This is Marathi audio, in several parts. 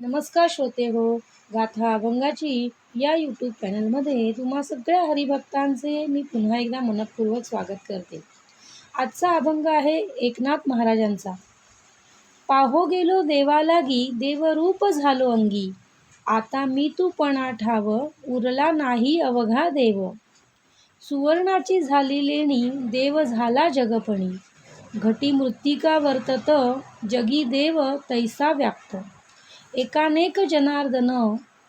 नमस्कार श्रोते हो गाथा अभंगाची या यूट्यूब चॅनलमध्ये तुम्हा सगळ्या हरिभक्तांचे मी पुन्हा एकदा मनपूर्वक स्वागत करते. आजचा अभंग आहे एकनाथ महाराजांचा. पाहो गेलो देवालागी देवरूप झालो अंगी. आता मी तू पणा ठाव उरला नाही अवघा देव. सुवर्णाची झाली लेणी देव झाला जगपणी घटी मृत्तिका वर्तत जगी देव तैसा व्याप्त. एकानेक जनार्दन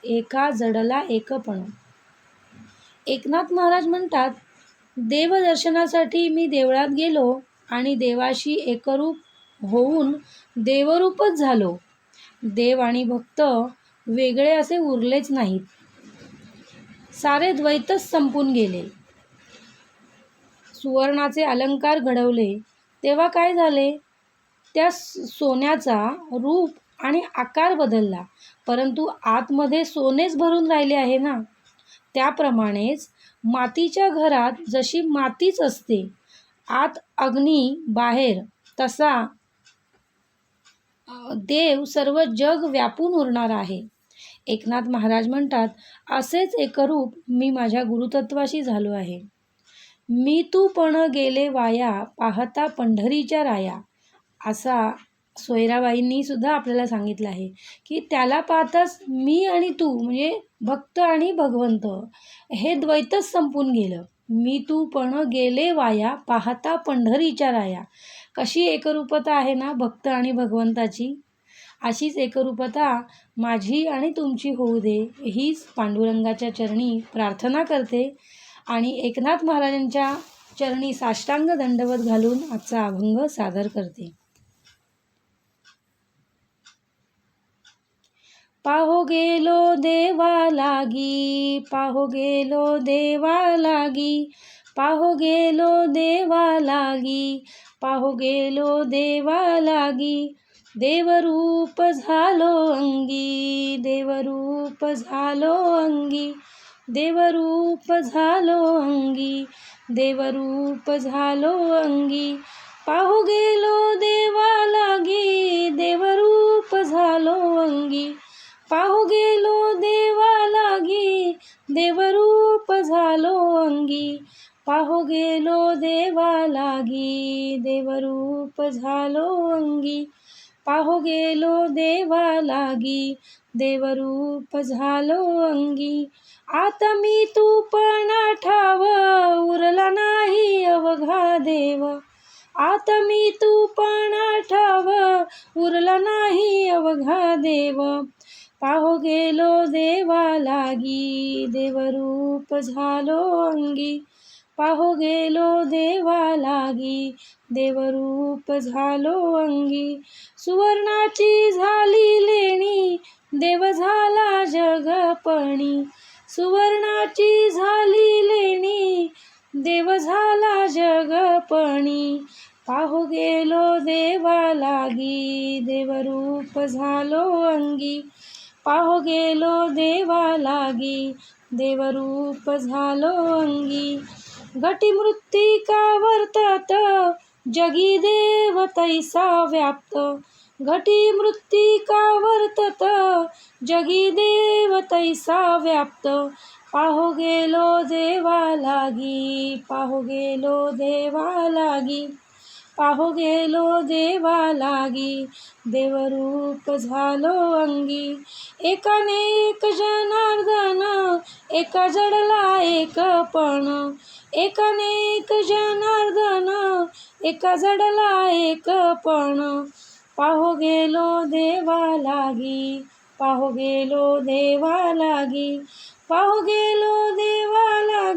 एका जडला एकपण. एकनाथ महाराज म्हणतात देवदर्शनासाठी मी देवळात गेलो आणि देवाशी एकरूप होऊन देवरूपच झालो. देव आणि भक्त वेगळे असे उरलेच नाहीत. सारे द्वैतच संपून गेले. सुवर्णाचे अलंकार घडवले. तेव्हा काय झाले? त्या सोन्याचा रूप आणि आकार बदलला. परंतु आतमध्ये सोनेच भरून राहिले आहे ना? त्याप्रमाणेच मातीच्या घरात जशी मातीच असते आत अग्नी बाहेर तसा देव सर्व जग व्यापून उरणार आहे. एकनाथ महाराज म्हणतात असेच एकरूप मी माझ्या गुरुतत्वाशी झालो आहे. मी तू पण गेले वाया पाहता पंढरीच्या राया. असा सोयराबाईंनी सुद्धा आपल्याला सांगितलं आहे की त्याला पाहताच मी आणि तू म्हणजे भक्त आणि भगवंत हे द्वैतच संपून गेलं. मी तू पण गेले वाया पाहता पंढरीच्या राया. कशी एकरूपता आहे ना भक्त आणि भगवंताची? अशीच एकरूपता माझी आणि तुमची होऊ दे हीच पांडुरंगाच्या चरणी प्रार्थना करते. आणि एकनाथ महाराजांच्या चरणी साष्टांग दंडवत घालून आजचा अभंग सादर करते. पाहो गेलो देवा लागी पाहो गेलो देवा लागी पाहो गेलो देवा लागी पाहो गेलो देवा लागी देवरूप झालो अंगी देवरूप झालो अंगी देवरूप झालो अंगी देवरूप झालो अंगी. पाहू गेलो देवा लागी देवरूप झालो अंगी पाहू गेलो देवा लागी देवरूप झालो अंगी. पाहू गेलो देवा लागी देवरूप झालो अंगी. पाहू गेलो देवा लागी देवरूप झालो अंगी. आता मी तू पण ठाव उरला नाही अवघा देव. आता मी तू पण ठाव उरला नाही अवघा देव. पाहो गेलो देवा लागी देवरूप झालो अंगी. पाहो गेलो देवा लागी देवरूप झालो अंगी. सुवर्णाची झाली लेणी देव झाला जगपणी. सुवर्णाची झाली लेणी देव झाला जगपणी. पाहो गेलो देवा लागी देवरूप झालो अंगी. पाहो गेलो देवा लागी देवरूप झालो अंगी. घटी मृत्तिका वर्तत? जगी देव तैसा व्याप्त. घटी मृत्तिका वर्तत? जगी देव तैसा व्याप्त. पाहो गेलो देवा लागी पाहो गेलो देवा लागी पाहो गेलो देवा लागी देवरूप झालो अंगी. एकाने एक जनार्दन एका जडला एक पण. एकाने एक जनार्दन एका जडला एक पण. पाहो गेलो देवा लागी पाहो गेलो देवा लागी पाहो गेलो देवा लागी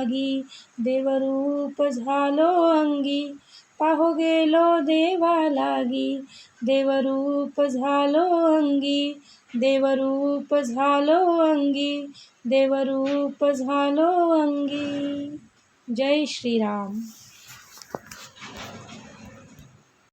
लागी देवरूप झालो अंगी. पाहो गेलो देवा लागी. देवरूप झालो अंगी. देवरूप झालो अंगी. देवरूप झालो अंगी. जय श्रीराम.